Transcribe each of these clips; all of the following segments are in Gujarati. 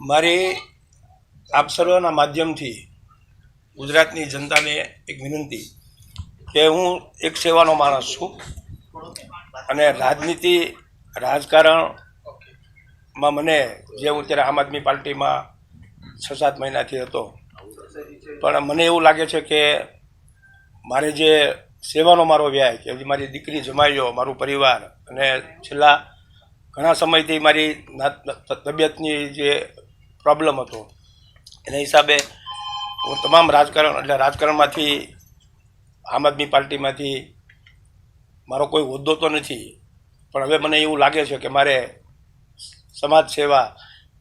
મારી આપ સર્વના માધ્યમથી ગુજરાતની જનતાને એક વિનંતી કે હું એક સેવાનો માણસ છું અને રાજનીતિ, રાજકારણમાં મને જે હું ત્યારે આમ આદમી પાર્ટીમાં છ સાત મહિનાથી હતો, પણ મને એવું લાગે છે કે મારે જે સેવાનો મારો વ્યાય કે હજી મારી દીકરી જમાઈઓ, મારું પરિવાર અને છેલ્લા ઘણા સમયથી મારી તબિયતની જે પ્રોબ્લેમ હતો. એના હિસાબે હું તમામ રાજકારણ, એટલે રાજકારણમાંથી, આમ આદમી પાર્ટીમાંથી મારો કોઈ હોદ્દો તો નથી, પણ હવે મને એવું લાગે છે કે મારે સમાજ સેવા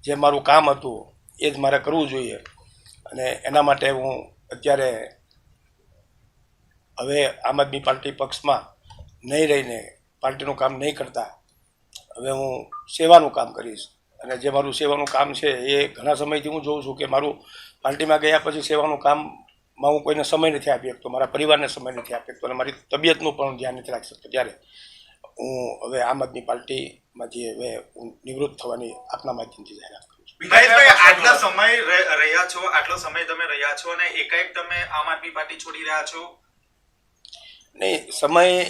જે મારું કામ હતું, એ જ મારે કરવું જોઈએ. અને એના માટે હું અત્યારે હવે આમ આદમી પાર્ટી પક્ષમાં નહીં રહીને પાર્ટીનું કામ નહીં કરતા, હવે હું સેવાનું કામ કરીશ. અને જે મારું સેવાનું કામ છે એ ઘણા સમયથી હું જોઉં છું કે મારું પાર્ટીમાં ગયા પછી સેવાનું કામમાં હું કોઈને સમય નથી આપી શકતો મારા પરિવારને સમય નથી આપી શકતો અને મારી તબિયતનું પણ ધ્યાન નથી રાખી શકતો. ત્યારે હું હવે આમ આદમી પાર્ટીમાંથી હવે હું નિવૃત્ત થવાની આપના માધ્યમથી જાહેરાત કરું આટલા સમય રહ્યા છો આટલો સમય તમે રહ્યા છો અને એકાએક તમે આમ આદમી પાર્ટી છોડી રહ્યા છો? નહીં સમય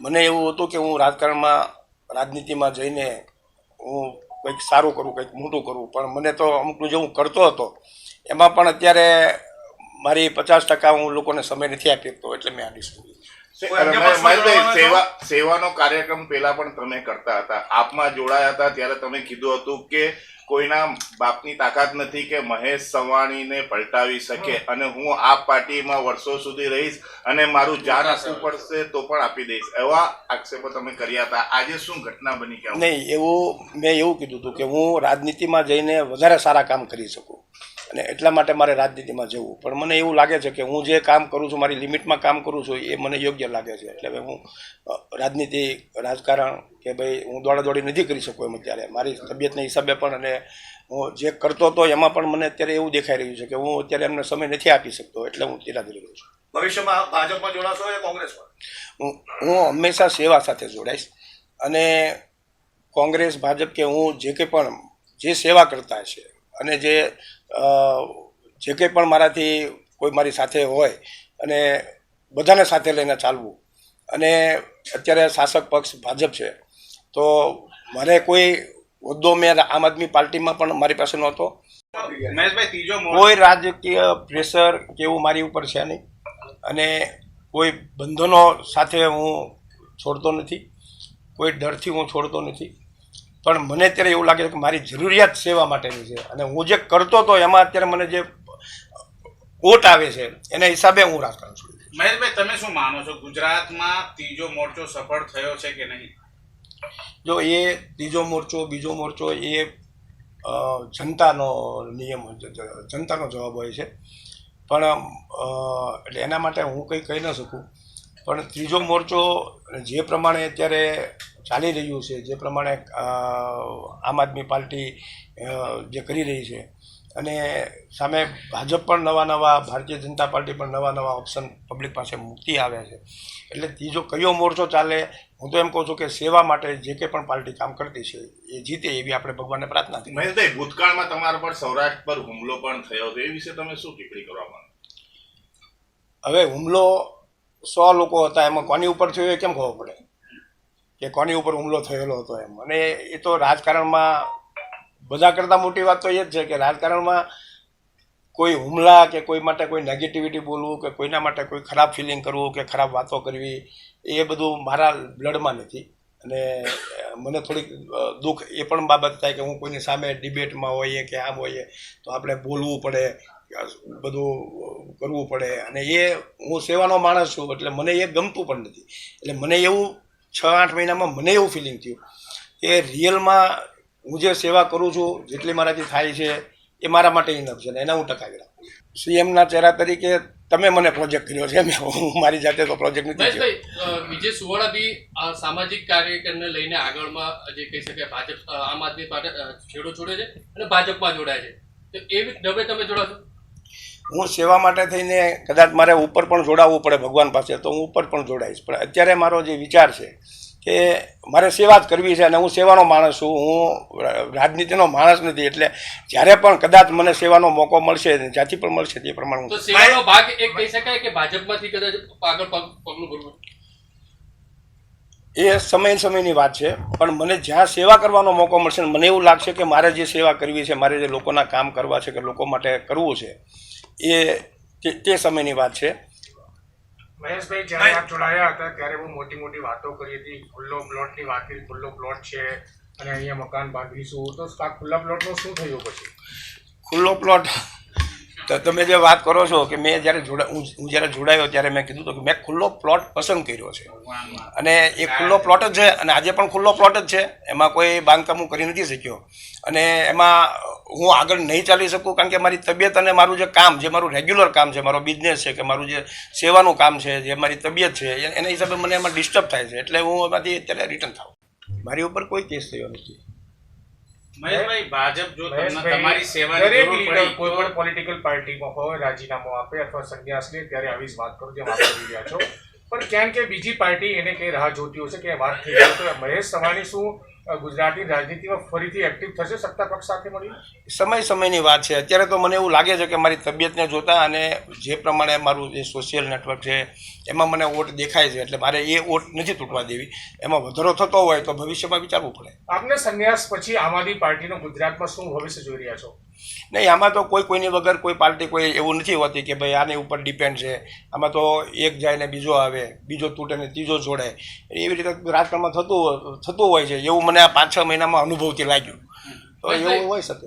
મને એવું હતું કે હું રાજકારણમાં રાજનીતિમાં જઈને હું કંઈક સારું કરું, કંઈક મોટું કરું. પણ મને તો અમુકનું જે હું કરતો હતો, એમાં પણ અત્યારે મારી પચાસ ટકા હું લોકોને સમય નથી આપી શકતો, એટલે મેં આ ડિસ્કસ સેવા સેવાનો કાર્યક્રમ પેલા પણ તમે કરતા હતા. આપમાં જોડાયા હતા ત્યારે તમે કીધું હતું કે કોઈના બાપની તાકાત નથી કે મહેશ સવાણીને પલટાવી શકે. અને હું આ પાર્ટીમાં વર્ષો સુધી રહીશ અને મારું જાન આપવું પડશે તો પણ આપી દઈશ. એવા આક્ષેપો તમે કર્યા હતા. આજે શું ઘટના બની? કે આવું? નહીં એવું મેં એવું કીધું હતું કે હું રાજનીતિમાં જઈને વધારે સારા કામ કરી શકું. અને એટલા માટે મારે રાજનીતિમાં જવું. પણ મને એવું લાગે છે કે હું જે કામ કરું છું મારી લિમિટમાં કામ કરું છું એ મને યોગ્ય લાગે છે. એટલે હું રાજનીતિ રાજકારણ કે ભાઈ હું દોડાદોડી નથી કરી શકું એમ અત્યારે. મારી તબિયતના હિસાબે પણ અને હું જે કરતો હતો એમાં પણ મને અત્યારે એવું દેખાઈ રહ્યું છે કે હું અત્યારે એમને સમય નથી આપી શકતો એટલે હું ધીરા ધીરે રહું છું. ભવિષ્યમાં ભાજપમાં જોડાશો કે કોંગ્રેસમાં? હું હું હંમેશા સેવા સાથે જોડાઈશ. અને કોંગ્રેસ ભાજપ કે હું જે કંઈ પણ જે સેવા કરતા છે અને જે જે કંઈ પણ મારાથી કોઈ મારી સાથે હોય અને બધાને સાથે લઈને ચાલવું. અને અત્યારે શાસક પક્ષ ભાજપ છે. તો મારે કોઈ હોદ્દો મેં આમ આદમી પાર્ટીમાં પણ મારી પાસે નહોતો. કોઈ રાજકીય પ્રેશર કેવું મારી ઉપર છે નહીં. અને કોઈ બંધનો સાથે હું છોડતો નથી. કોઈ ડરથી હું છોડતો નથી. પણ મને અત્યારે એવું લાગે છે કે મારી જરૂરિયાત સેવા માટેની છે. અને હું જે કરતો હતો એમાં અત્યારે મને જે ઓટ આવે છે એના હિસાબે હું રાજકારણ છોડી દઈશ. મહેશભાઈ તમે શું માનો છો? ગુજરાતમાં ત્રીજો મોરચો સફળ થયો છે કે નહીં? જો એ ત્રીજો મોરચો બીજો મોરચો એ જનતાનો નિયમ છે, જનતાનો જવાબ હોય છે. પણ એટલે એના માટે હું કંઈ કહી ન શકું. પણ ત્રીજો મોરચો જે પ્રમાણે અત્યારે ચાલી રહ્યું છે જે પ્રમાણે આમ આદમી પાર્ટી જે કરી રહી છે. અને સામે ભાજપ પણ નવા નવા ભારતીય જનતા પાર્ટી પણ નવા નવા ઓપ્શન પબ્લિક પાસે મૂકતી આવે છે. એટલે ત્રીજો કયો મોરચો ચાલે હું તો એમ કહું છું કે સેવા માટે જે કંઈ પણ પાર્ટી કામ કરતી છે એ જીતે એવી આપણે ભગવાનને પ્રાર્થના કરીએ. મહેશભાઈ ભૂતકાળમાં તમારા પર સૌરાષ્ટ્ર પર હુમલો પણ થયો હતો એ વિશે તમે શું ટિપ્પણી કરવા માંગો હવે હુમલો સો લોકો હતા એમાં કોની ઉપર થયો એ કેમ ખબર પડે? કે કોની ઉપર હુમલો થયેલો હતો એમ. અને એ તો રાજકારણમાં, બધા કરતાં મોટી વાત તો એ જ છે કે રાજકારણમાં કોઈ હુમલા કે કોઈ માટે કોઈ નેગેટિવિટી બોલવું કે કોઈના માટે કોઈ ખરાબ ફિલિંગ કરવું કે ખરાબ વાતો કરવી, એ બધું મારા બ્લડમાં નથી. અને મને થોડીક દુઃખ એ પણ બાબત થાય કે હું કોઈની સામે ડિબેટમાં હોઈએ કે આમ હોઈએ, તો આપણે બોલવું પડે, બધું કરવું પડે. અને એ, હું સેવાનો માણસ છું, એટલે મને એ ગમતું પણ નથી. એટલે મને એવું છ આઠ મહિનામાં મને એવું ફિલિંગ થયું કે રિયલમાં હું જે સેવા કરું છું જેટલી મારાથી થાય છે એ મારા માટે ઇનફ છે ને એના હું ટકાવી રાખું. સીએમના ચહેરા તરીકે તમે મને પ્રોજેક્ટ કર્યો છે મેં હું મારી જાતે તો પ્રોજેક્ટ નથી કર્યો. વિજય આ સામાજિક કાર્યક્રમને લઈને આગળમાં જે કહી શકાય ભાજપ આમ આદમી પાર્ટી છેડો છોડે છે અને ભાજપમાં જોડાય છે. તો એવી ડબે તમે જોડાશો? હું સેવા માટે થઈને કદાચ મારે ઉપર પણ જોડાવવું પડે ભગવાન પાસે તો હું ઉપર પણ જોડાઈશ. પણ અત્યારે મારો જે વિચાર છે કે મારે સેવા જ કરવી છે અને હું સેવાનો માણસ છું હું રાજનીતિનો માણસ નથી એટલે જ્યારે પણ કદાચ મને સેવાનો મોકો મળશે જ્યાંથી પણ મળશે તે પ્રમાણે હું તો સેવાનો ભાગ એક કહી શકાય કે ભાજપમાંથી કદાચ આગળ પગલું ભરવું? એ સમય સમયની વાત છે પણ મને જ્યાં સેવા કરવાનો મોકો મળશે મને એવું લાગશે કે મારે જે સેવા કરવી છે મારે જે લોકોના કામ કરવા છે કે લોકો માટે કરવું છે એ તે- સમયની વાત છે. મહેશભાઈ જ્યારે આપ જોડાયા હતા ત્યારે બહુ મોટી મોટી વાતો કરી હતી. ખુલ્લો પ્લોટની વાત કરી ખુલ્લો પ્લોટ છે અને અહીંયા મકાન બાંધીશું. તો ખુલ્લા પ્લોટનું શું થયું પછી? ખુલ્લો પ્લોટ તો તમે જે વાત કરો છો કે મેં જ્યારે હું જ્યારે જોડાયો ત્યારે મેં કીધું હતું કે મેં ખુલ્લો પ્લોટ પસંદ કર્યો છે. અને એ ખુલ્લો પ્લોટ જ છે અને આજે પણ ખુલ્લો પ્લોટ જ છે. એમાં કોઈ બાંધકામ હું કરી નથી શક્યો. અને એમાં હું આગળ નહીં ચાલી શકું કારણ કે મારી તબિયત અને મારું જે કામ, જે મારું રેગ્યુલર કામ છે, મારો બિઝનેસ છે કે મારું જે સેવાનું કામ છે, જે મારી તબિયત છે એના હિસાબે મને એમાં ડિસ્ટર્બ થાય છે. એટલે હું એમાંથી અત્યારે રિટર્ન થાઉં. મારી ઉપર કોઈ કેસ થયો નથી. મહેશભાઈ ભાજપ જો તમારી સેવાની દરેક લીડર કોઈ પણ પોલિટિકલ પાર્ટીમાં હોય રાજીનામું આપે અથવા સંન્યાસ લે ત્યારે આવી જ વાત કરું જેમ આપ કરી રહ્યા છો. પણ કેમ કે બીજી પાર્ટી એને કઈ રાહ જોતી હશે કે વાત થઈ તો મહેશ સવાણી શું અ, ગુજરાતી રાજનીતિમાં ફરીથી એક્ટિવ થશે સત્તા પક્ષ સાથે મળી સમય સમયની વાત છે. અત્યારે તો મને એવું લાગે છે કે મારી તબિયતને જોતા અને જે પ્રમાણે મારું જે સોશિયલ નેટવર્ક છે એમાં મને ઓટ દેખાય છે. એટલે મારે એ ઓટ નથી તૂટવા દેવી. એમાં વધારો થતો હોય તો ભવિષ્યમાં વિચારવું પડે. આપને સંન્યાસ પછી આમ આદમી પાર્ટીનો ગુજરાતમાં શું ભવિષ્ય જોઈ રહ્યા છો? નહીં આમાં તો કોઈ કોઈની વગર કોઈ પાર્ટી કોઈ એવું નથી હોતી કે ભાઈ આની ઉપર ડિપેન્ડ છે. આમાં તો એક જાય ને બીજો આવે બીજો તૂટે ને ત્રીજો જોડે એવી રીતે રાજકારણમાં થતું થતું હોય છે. એવું મને આ પાંચ છ મહિનામાં અનુભવથી લાગ્યું. તો એવું હોઈ શકે.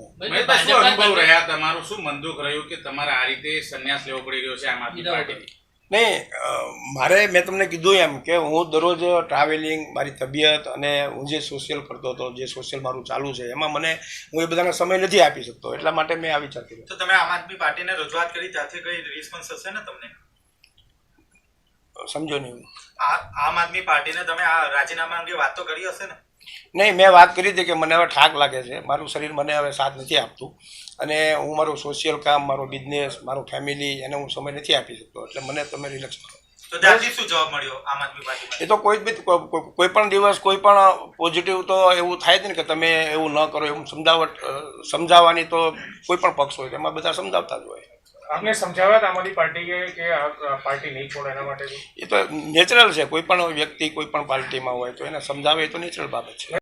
શું અનુભવ રહ્યા તમારું શું મન દુઃખ રહ્યું કે તમારે આ રીતે સંન્યાસ લેવો પડી રહ્યો છે આમ આદમી નહીં મારે મેં તમને કીધું એમ કે હું દરરોજ ટ્રાવેલિંગ મારી તબિયત અને હું જે સોશિયલ કરતો હતો જે સોશિયલ મારું ચાલુ છે એમાં મને હું એ બધાને સમય નથી આપી શકતો એટલા માટે મેં આ વિચાર કર્યો. તો તમે આમ આદમી પાર્ટીને રજૂઆત કરી ત્યાંથી કઈ રિસ્પોન્સ હશે ને તમને? સમજો નહીં. આ આમ આદમી પાર્ટીને તમે આ રાજીનામા અંગે વાત તો કરી હશે ને? નહીં મેં વાત કરી હતી કે મને હવે ઠાક લાગે છે. મારું શરીર મને હવે સાથ નથી આપતું. અને હું મારું સોશિયલ કામ મારો બિઝનેસ મારું ફેમિલી એને હું સમય નથી આપી શકતો. એટલે મને તમે રિલેક્સ કરો. તો ત્યાંથી શું જવાબ મળ્યો આમ આદમી પાર્ટીમાં એ તો કોઈ બી કોઈ પણ દિવસ કોઈ પણ પોઝિટિવ તો એવું થાય જ ને કે તમે એવું ન કરો. એવું સમજાવટ સમજાવવાની તો કોઈ પણ પક્ષ હોય એમાં બધા સમજાવતા જ હોય. આપને સમજાવ્યા આમ આદમી પાર્ટી કે કે આ પાર્ટી નહીં છોડે એના માટે? એ તો નેચરલ છે. કોઈ પણ વ્યક્તિ કોઈ પણ પાર્ટીમાં હોય તો એને સમજાવે એ તો નેચરલ બાબત છે.